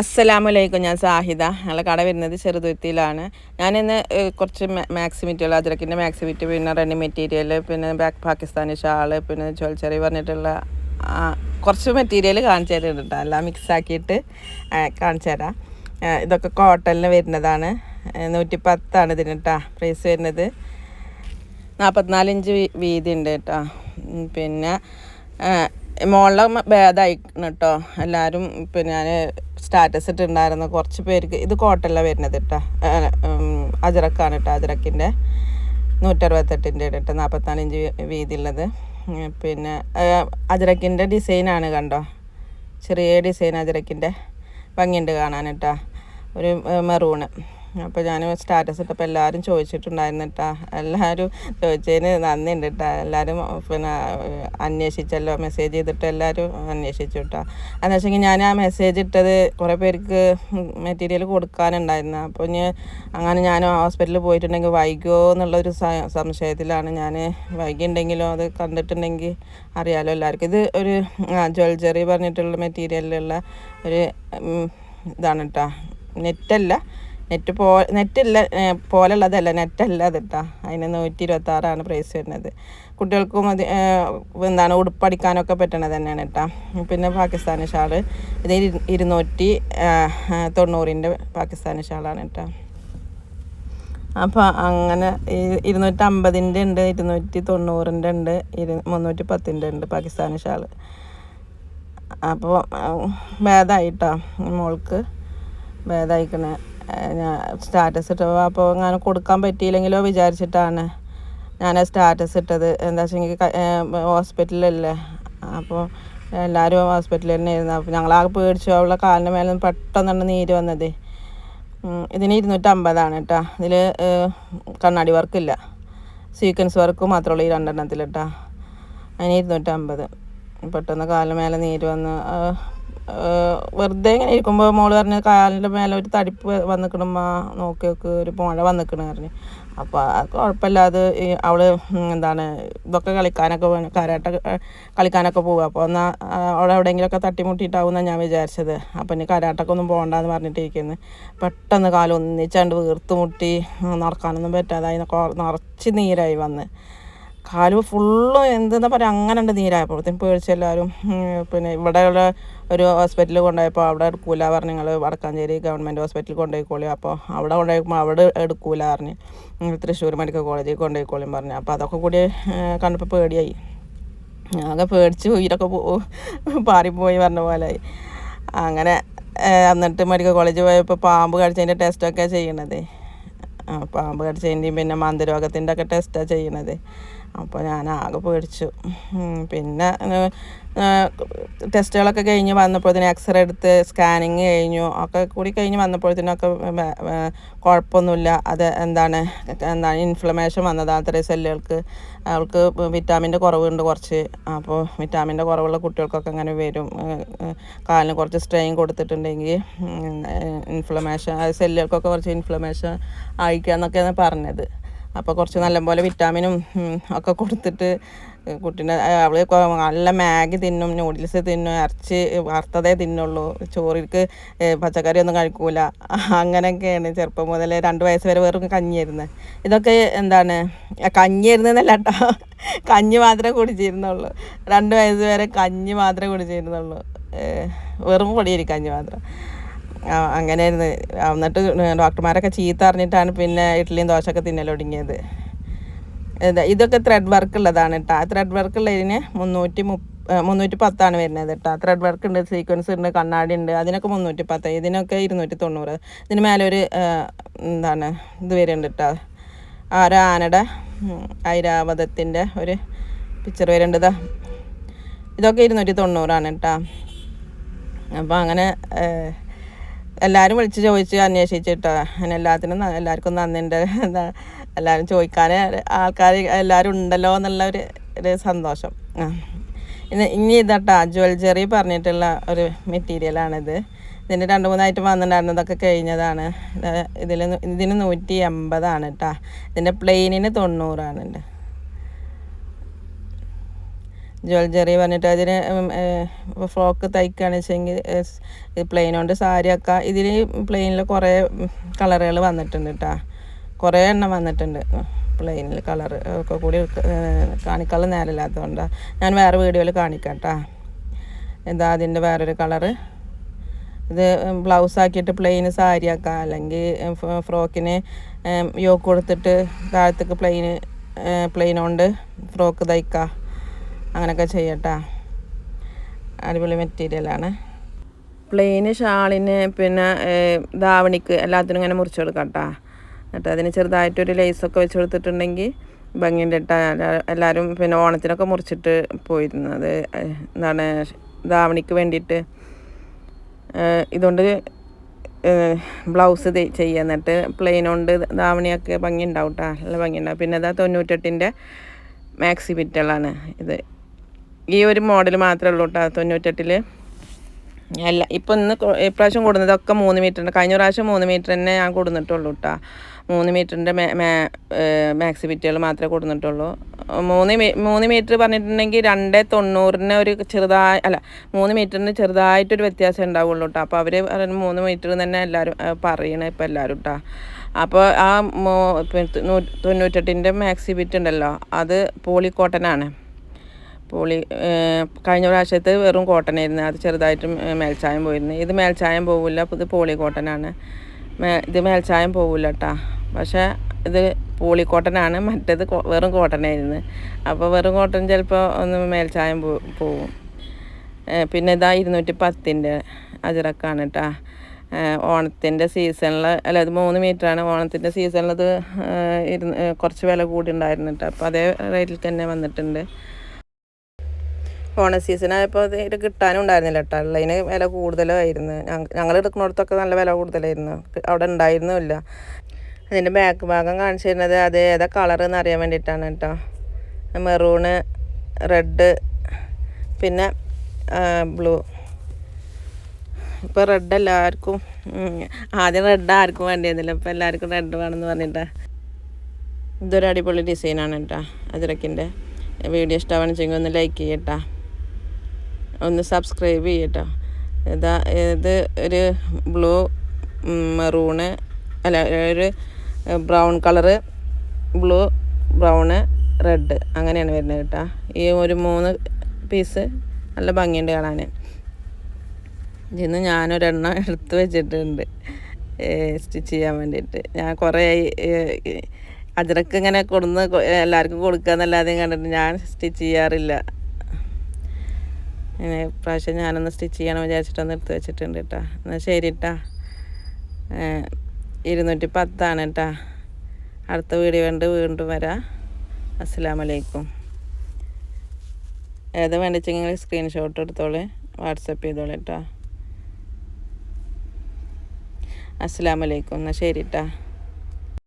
അസ്സലാമലൈക്കും ഞാൻ സാഹിദ. ഞങ്ങളെ കട വരുന്നത് ചെറുതുരുത്തിയിലാണ്. ഞാനിന്ന് കുറച്ച് മാക്സി മെറ്റീരിയൽ അജറക്കിന്റെ മാക്സി മെറ്റ് പിന്നെ റണ്ണി മെറ്റീരിയൽ പിന്നെ ബാക്ക് പാകിസ്ഥാനി ഷാൾ പിന്നെ ചോൽച്ചെറി പറഞ്ഞിട്ടുള്ള കുറച്ച് മെറ്റീരിയൽ കാണിച്ചു തരുന്നുണ്ട് എല്ലാം മിക്സ് ആക്കിയിട്ട് കാണിച്ചു തരാം. ഇതൊക്കെ കോട്ടണിൽ വരുന്നതാണ്. നൂറ്റി പത്താണ് ഇതിന് കേട്ടോ പ്രൈസ് വരുന്നത്. നാൽപ്പത്തിനാലിഞ്ച് വീതി ഉണ്ട് കേട്ടോ പിന്നെ മോളിലെ ഭേദമായിക്കണം കേട്ടോ എല്ലാവരും പിന്നെ ഞാൻ സ്റ്റാറ്റസ് ഇട്ടുണ്ടായിരുന്നു. കുറച്ച് പേർക്ക് ഇത് കോട്ടല്ല വരുന്നത് കേട്ടോ അജറക്കാണ് കേട്ടോ അജറക്കിന്റെ നൂറ്ററുപത്തെട്ടിന്റെ കേട്ടോ നാൽപ്പത്തിനാലിഞ്ച് വീതി ഉള്ളത് പിന്നെ അജറക്കിന്റെ ഡിസൈനാണ് കണ്ടോ? ചെറിയ ഡിസൈൻ അജറക്കിന്റെ ഭംഗിയുണ്ട് കാണാൻ കേട്ടോ ഒരു മെറൂണ്. അപ്പോൾ ഞാൻ സ്റ്റാറ്റസ് ഇട്ടപ്പോൾ എല്ലാവരും ചോദിച്ചിട്ടുണ്ടായിരുന്നു കേട്ടോ എല്ലാവരും ചോദിച്ചതിന് നന്ദിയുണ്ട് കേട്ടോ എല്ലാവരും പിന്നെ അന്വേഷിച്ചല്ലോ മെസ്സേജ് ചെയ്തിട്ട് എല്ലാവരും അന്വേഷിച്ചു കേട്ടോ എന്ന് വെച്ചെങ്കിൽ ഞാൻ ആ മെസ്സേജ് ഇട്ടത് കുറേ പേർക്ക് മെറ്റീരിയൽ കൊടുക്കാനുണ്ടായിരുന്നു. അപ്പോൾ ഇനി അങ്ങനെ ഞാൻ ഹോസ്പിറ്റലിൽ പോയിട്ടുണ്ടെങ്കിൽ വൈകുമോ എന്നുള്ളൊരു സംശയത്തിലാണ് ഞാൻ വൈകിയുണ്ടെങ്കിലോ അത് കണ്ടിട്ടുണ്ടെങ്കിൽ അറിയാലോ എല്ലാവർക്കും ഇത് ഒരു ജ്വൽജറി പറഞ്ഞിട്ടുള്ള മെറ്റീരിയലിലുള്ള ഒരു ഇതാണ് കേട്ടോ നെറ്റല്ല നെറ്റ് പോ നെറ്റില്ല പോലുള്ളതല്ല നെറ്റല്ല കേട്ടോ അതിന് നൂറ്റി ഇരുപത്തി ആറാണ് പ്രൈസ് വരുന്നത്. കുട്ടികൾക്കും അത് എന്താണ് ഉടുപ്പടിക്കാനൊക്കെ പറ്റണത് തന്നെയാണ് കേട്ടോ പിന്നെ പാകിസ്ഥാനി ഷാൾ. ഇത് ഇരു- ഇരുന്നൂറ്റി തൊണ്ണൂറിന്റെ പാകിസ്ഥാനി ഷാളാണ് കേട്ടോ അപ്പോൾ അങ്ങനെ ഈ- ഇരുന്നൂറ്റമ്പതിന്റെ ഉണ്ട് ഇരുന്നൂറ്റി തൊണ്ണൂറിന്റെ ഉണ്ട് ഇരു മുന്നൂറ്റി പത്തിന്റെ ഉണ്ട് പാകിസ്ഥാനി ഷാൾ. അപ്പോൾ ഭേദമായിട്ടോ മോൾക്ക് ഭേദമായിക്കണേ സ്റ്റാറ്റസ് ഇട്ടപ്പോൾ അപ്പോൾ അങ്ങനെ കൊടുക്കാൻ പറ്റിയില്ലെങ്കിലോ വിചാരിച്ചിട്ടാണ് ഞാൻ സ്റ്റാറ്റസ് ഇട്ടത്. എന്താ വെച്ചെങ്കിൽ ഹോസ്പിറ്റലല്ലേ അപ്പോൾ എല്ലാവരും ഹോസ്പിറ്റലിൽ തന്നെ ആയിരുന്നു അപ്പോൾ ഞങ്ങളാകെ പേടിച്ചു. അവളുടെ കാലിന്റെ മേലെ പെട്ടെന്നാണ് നീര് വന്നത്. ഇതിന് ഇരുന്നൂറ്റമ്പതാണ് കേട്ടോ ഇതിൽ കണ്ണാടി വർക്കില്ല സീക്വൻസ് വർക്ക് മാത്രമേ ഉള്ളൂ ഈ രണ്ടെണ്ണത്തിൽ കേട്ടോ അതിന് ഇരുന്നൂറ്റമ്പത്. പെട്ടെന്ന് കാലിന് മേലെ നീര് വന്ന് വെറുതെ ഇങ്ങനെ ഇരിക്കുമ്പോൾ മോൾ പറഞ്ഞ് കാലിന്റെ മേലെ ഒരു തടിപ്പ് വന്നിക്കണമ്മ നോക്കി നോക്ക് ഒരു മഴ വന്നിക്കണ പറഞ്ഞു. അപ്പോൾ അത് കുഴപ്പമില്ലാതെ അവൾ എന്താണ് ഇതൊക്കെ കളിക്കാനൊക്കെ കരാട്ട കളിക്കാനൊക്കെ പോകുക അപ്പോൾ എന്നാൽ അവൾ എവിടെയെങ്കിലുമൊക്കെ തട്ടിമുട്ടിയിട്ടാവും എന്നാണ് ഞാൻ വിചാരിച്ചത്. അപ്പം ഇനി കരാട്ടൊക്കെ ഒന്നും പോകണ്ടെന്ന് പറഞ്ഞിട്ടിരിക്കുന്നു. പെട്ടെന്ന് കാലം ഒന്നിച്ചാണ്ട് വീർത്ത് മുട്ടി നടക്കാനൊന്നും പറ്റാതായി നിറച്ച് നീരായി വന്ന്. കാൽ ഫുള്ളും എന്തെന്നാ പറയുക അങ്ങനെ ഉണ്ട് നീരായപ്പോഴത്തേക്കും പേടിച്ചെല്ലാവരും എല്ലാവരും പിന്നെ ഇവിടെയുള്ള ഒരു ഹോസ്പിറ്റലിൽ കൊണ്ടുപോയപ്പോൾ അവിടെ എടുക്കൂല പറഞ്ഞു നിങ്ങൾ വടക്കാഞ്ചേരി ഗവൺമെന്റ് ഹോസ്പിറ്റലിൽ കൊണ്ടുപോയിക്കോളി അപ്പോൾ അവിടെ കൊണ്ടുപോയപ്പോൾ അവിടെ എടുക്കൂല പറഞ്ഞ് തൃശ്ശൂർ മെഡിക്കൽ കോളേജിൽ കൊണ്ടുപോയിക്കോളിയും പറഞ്ഞു. അപ്പോൾ അതൊക്കെ കൂടി കണ്ടപ്പോൾ പേടിയായി. ആകെ പേടിച്ച് ഉയരൊക്കെ പാറിപ്പോയി പറഞ്ഞ പോലെ അങ്ങനെ എന്നിട്ട് മെഡിക്കൽ കോളേജിൽ പോയപ്പോൾ പാമ്പ് കടിച്ചതിന്റെ ടെസ്റ്റൊക്കെ ചെയ്യണത്. പാമ്പ് കടിച്ചതിന്റെയും പിന്നെ മന്ദരോഗത്തിന്റെ ഒക്കെ ടെസ്റ്റാണ് ചെയ്യണത്. അപ്പോൾ ഞാൻ ആകെ പേടിച്ചു പിന്നെ ടെസ്റ്റുകളൊക്കെ കഴിഞ്ഞ് വന്നപ്പോഴത്തേന് എക്സ്റേ എടുത്ത് സ്കാനിങ് കഴിഞ്ഞു. ഒക്കെ കൂടി കഴിഞ്ഞ് വന്നപ്പോഴത്തേനൊക്കെ കുഴപ്പമൊന്നുമില്ല. അത് എന്താണ് എന്താണ് ഇൻഫ്ലമേഷൻ വന്നതാണ് അത്രയും സെല്ലുകൾക്ക് അവൾക്ക് വിറ്റാമിന്റെ കുറവുണ്ട് കുറച്ച്. അപ്പോൾ വിറ്റാമിന്റെ കുറവുള്ള കുട്ടികൾക്കൊക്കെ അങ്ങനെ വരും. കാലിന് കുറച്ച് സ്ട്രെയിൻ കൊടുത്തിട്ടുണ്ടെങ്കിൽ ഇൻഫ്ലമേഷൻ സെല്ലുകൾക്കൊക്കെ കുറച്ച് ഇൻഫ്ലമേഷൻ ആയിക്കാന്നൊക്കെയാണ് പറഞ്ഞത്. അപ്പോൾ കുറച്ച് നല്ലപോലെ വിറ്റാമിനും ഒക്കെ കൊടുത്തിട്ട് കുട്ടീനെ അവൾ നല്ല മാഗി തിന്നും നൂഡിൽസ് തിന്നും ഇറച്ചി വറുത്തതേ തിന്നുള്ളൂ. ചോറിക്ക് പച്ചക്കറി ഒന്നും കഴിക്കൂല. അങ്ങനെയൊക്കെയാണ് ചെറുപ്പം മുതൽ രണ്ട് വയസ്സ് വരെ വെറും കഞ്ഞിയായിരുന്നു ഇതൊക്കെ എന്താണ് കഞ്ഞിയായിരുന്നല്ല കേട്ടോ കഞ്ഞി മാത്രമേ കുടിച്ചിരുന്നുള്ളൂ. രണ്ട് വയസ്സ് വരെ കഞ്ഞി മാത്രമേ കുടിച്ചിരുന്നുള്ളൂ. വെറും പൊടിയരി കഞ്ഞി മാത്രം. അങ്ങനെയായിരുന്നു. എന്നിട്ട് ഡോക്ടർമാരൊക്കെ ചീത്ത അറിഞ്ഞിട്ടാണ് പിന്നെ ഇഡ്ഡലിയും ദോശയൊക്കെ തിന്നലൊടുങ്ങിയത് ഇത് ഇതൊക്കെ ത്രെഡ് വർക്ക് ഉള്ളതാണ് കേട്ടോ ആ ത്രെഡ് വർക്ക് ഉള്ളതിന് മുന്നൂറ്റി മുപ്പ മുന്നൂറ്റി പത്താണ് വരുന്നത് കേട്ടോ ത്രെഡ് വർക്ക് ഉണ്ട് സീക്വൻസ് ഉണ്ട് കണ്ണാടി ഉണ്ട് അതിനൊക്കെ മുന്നൂറ്റി പത്ത് ഇതിനൊക്കെ ഇരുന്നൂറ്റി തൊണ്ണൂറ് ഇതിന് മേലെ ഒരു എന്താണ് ഇത് വരുന്നുണ്ട് കേട്ടോ ആ ഒരു ആനയുടെ ഐരാവതത്തിന്റെ ഒരു പിക്ചർ വരേണ്ടത് ഇതാ. ഇതൊക്കെ ഇരുന്നൂറ്റി തൊണ്ണൂറാണ് കേട്ടോ അപ്പോൾ അങ്ങനെ എല്ലാവരും വിളിച്ച് ചോദിച്ച് അന്വേഷിച്ചിട്ട്. അങ്ങനെ എല്ലാത്തിനും എല്ലാവർക്കും നന്ദിന്റെ എന്താ എല്ലാവരും ചോദിക്കാൻ ആൾക്കാർ എല്ലാവരും ഉണ്ടല്ലോ എന്നുള്ള ഒരു ഒരു സന്തോഷം. ഇനി ഇനി ഇതട്ടാ ജ്വൽജറി പറഞ്ഞിട്ടുള്ള ഒരു മെറ്റീരിയലാണിത് ഇതിന് രണ്ട് മൂന്നായിട്ട് വന്നിട്ടുണ്ടായിരുന്നതൊക്കെ കഴിഞ്ഞതാണ്. ഇതിൽ ഇതിന് നൂറ്റി എൺപതാണ് കേട്ടോ ഇതിന്റെ പ്ലെയിനിന് തൊണ്ണൂറാണ് ഉണ്ട് ജ്വൽജറി പറഞ്ഞിട്ട് അതിന് ഫ്രോക്ക് തയ്ക്കുകയാണ് വെച്ചെങ്കിൽ പ്ലെയിൻ കൊണ്ട് ആക്കുക ഇതിൽ പ്ലെയിനിൽ കുറേ കളറുകൾ വന്നിട്ടുണ്ട് കേട്ടോ കുറേ എണ്ണം വന്നിട്ടുണ്ട്. പ്ലെയിനിൽ കളർ ഒക്കെ കൂടി കാണിക്കാനുള്ള നേരമില്ലാത്തതുകൊണ്ടാണ് ഞാൻ വേറെ വീഡിയോയിൽ കാണിക്കാം കേട്ടോ എന്താ അതിന്റെ വേറൊരു കളറ് ഇത് ബ്ലൗസ് ആക്കിയിട്ട് പ്ലെയിൻ സാരി ആക്കാം. അല്ലെങ്കിൽ ഫ്രോക്കിന് യോക്ക് കൊടുത്തിട്ട് താഴത്തേക്ക് പ്ലെയിന് പ്ലെയിൻ കൊണ്ട് ഫ്രോക്ക് തയ്ക്കാം. അങ്ങനെയൊക്കെ ചെയ്യട്ടാ. അടിപൊളി മെറ്റീരിയലാണ് പ്ലെയിന് ഷാളിന് പിന്നെ ധാവണിക്ക് എല്ലാത്തിനും ഇങ്ങനെ മുറിച്ച് കൊടുക്കാം കേട്ടോ എന്നിട്ട് അതിന് ചെറുതായിട്ടൊരു ലേസൊക്കെ വെച്ച് കൊടുത്തിട്ടുണ്ടെങ്കിൽ ഭംഗിയുണ്ട് കേട്ടോ എല്ലാവരും പിന്നെ ഓണത്തിനൊക്കെ മുറിച്ചിട്ട് പോയിരുന്നത് എന്താണ് ധാവണിക്ക് വേണ്ടിയിട്ട് ഇതുകൊണ്ട് ബ്ലൗസ് ചെയ്യുക എന്നിട്ട് പ്ലെയിൻ കൊണ്ട് ധാവണിയൊക്കെ ഭംഗി ഉണ്ടാവും കേട്ടോ നല്ല ഭംഗി ഉണ്ടാവും പിന്നെ അതാ തൊണ്ണൂറ്റെട്ടിന്റെ മാക്സി ബിറ്റുകളാണ് ഇത്. ഈ ഒരു മോഡൽ മാത്രമേ ഉള്ളൂ കേട്ടോ തൊണ്ണൂറ്റെട്ടിൽ അല്ല ഇപ്പം ഇന്ന് ഇപ്രാവശ്യം കൂടുന്നതൊക്കെ മൂന്ന് മീറ്ററിന്റെ കഴിഞ്ഞ പ്രാവശ്യം മൂന്ന് മീറ്റർ തന്നെ ഞാൻ കൊടുന്നിട്ടുള്ളൂ കേട്ടോ മൂന്ന് മീറ്ററിന്റെ മാക്സി ബിറ്റുകൾ മാത്രമേ കൊടുന്നിട്ടുള്ളൂ. മൂന്ന് മൂന്ന് മീറ്റർ പറഞ്ഞിട്ടുണ്ടെങ്കിൽ രണ്ട് തൊണ്ണൂറിന് ഒരു ചെറുതായി അല്ല മൂന്ന് മീറ്ററിന് ചെറുതായിട്ടൊരു വ്യത്യാസം ഉണ്ടാവുള്ളൂ കേട്ടോ അപ്പോൾ അവർ മൂന്ന് മീറ്റർ തന്നെ എല്ലാവരും പറയണ ഇപ്പോൾ എല്ലാവരും കേട്ടോ അപ്പോൾ ആ തൊണ്ണൂറ്റെട്ടിന്റെ മാക്സി ബിറ്റ് ഉണ്ടല്ലോ അത് പോളിക്കോട്ടനാണ് പോളി കഴിഞ്ഞ പ്രാവശ്യത്ത് വെറും കോട്ടൺ ആയിരുന്നു അത് ചെറുതായിട്ട് മേൽച്ചായം പോയിരുന്നു. ഇത് മേൽച്ചായം പോവില്ല ഇത് പോളി കോട്ടനാണ് ഇത് മേൽച്ചായം പോവില്ല കേട്ടാ പക്ഷേ ഇത് പോളി കോട്ടനാണ് മറ്റേത് വെറും കോട്ടൺ ആയിരുന്നു അപ്പോൾ വെറും കോട്ടൺ ചിലപ്പോൾ ഒന്ന് മേൽച്ചായം പോവും. പിന്നെ ഇതാ ഇരുന്നൂറ്റി പത്തിന്റെ അജിറക്കാണ് കേട്ടാ ഓണത്തിന്റെ സീസണിൽ അല്ല ഇത് മൂന്ന് മീറ്ററാണ്. ഓണത്തിന്റെ സീസണിൽ ഇത് ഇരുന്ന് കുറച്ച് വില കൂടി ഉണ്ടായിരുന്നു കേട്ടോ അപ്പോൾ അതേ റേറ്റിൽ തന്നെ വന്നിട്ടുണ്ട്. ഓണ സീസൺ ആയപ്പോൾ ഇത് കിട്ടാനും ഉണ്ടായിരുന്നില്ല കേട്ടോ ഉള്ളതിന് വില കൂടുതലായിരുന്നു. ഞങ്ങൾ എടുക്കുന്നിടത്തൊക്കെ നല്ല വില കൂടുതലായിരുന്നു. അവിടെ ഉണ്ടായിരുന്നില്ല അതിന്റെ ബാക്ക് ഭാഗം കാണിച്ചു തരുന്നത് അത് ഏതാ കളർ എന്ന് അറിയാൻ വേണ്ടിയിട്ടാണ് കേട്ടോ മെറൂണ് റെഡ് പിന്നെ ബ്ലൂ ഇപ്പോൾ റെഡ് എല്ലാവർക്കും ആദ്യം റെഡ് ആർക്കും വേണ്ടിയിരുന്നില്ല. ഇപ്പോൾ എല്ലാവർക്കും റെഡ് വേണമെന്ന് പറഞ്ഞിട്ട്. ഇതൊരു അടിപൊളി ഡിസൈനാണ് കേട്ടോ അജിറക്കിന്റെ വീഡിയോ ഇഷ്ടമാണെന്ന് വെച്ചെങ്കിൽ ഒന്ന് ലൈക്ക് ചെയ്യട്ടാ ഒന്ന് സബ്സ്ക്രൈബ് ചെയ്യട്ടോ. ഇതാ ഇത് ഒരു ബ്ലൂ മെറൂണ് അല്ല ഒരു brown colour blue brown red അങ്ങനെയാണ് വരുന്നത് കേട്ടോ. ഈ ഒരു മൂന്ന് പീസ് നല്ല ഭംഗിയുണ്ട് കാണാൻ ഇന്ന് ഞാനൊരെണ്ണം എടുത്ത് വെച്ചിട്ടുണ്ട്. സ്റ്റിച്ച് ചെയ്യാൻ വേണ്ടിയിട്ട്. ഞാൻ കുറേ അജറക്ക് ഇങ്ങനെ കൊടുന്ന് എല്ലാവർക്കും കൊടുക്കുക എന്നല്ലാതെയും കണ്ടിട്ട് ഞാൻ സ്റ്റിച്ച് ചെയ്യാറില്ല. പ്രാവശ്യം ഞാനൊന്ന് സ്റ്റിച്ച് ചെയ്യണം വിചാരിച്ചിട്ടൊന്ന് എടുത്ത് വെച്ചിട്ടുണ്ട് കേട്ടോ എന്നാൽ ശരി കേട്ടാ ഇരുന്നൂറ്റി പത്താണ് കേട്ടാ അടുത്ത വീഡിയോ കണ്ട് വീണ്ടും വരാം. അസ്സലാമലൈക്കും. ഏത് വേണ്ടിച്ചെങ്കിൽ സ്ക്രീൻഷോട്ട് എടുത്തോളെ. വാട്സപ്പ് ചെയ്തോളെ കേട്ടോ അസ്സലാമലൈക്കും. എന്നാൽ ശരി കേട്ടാ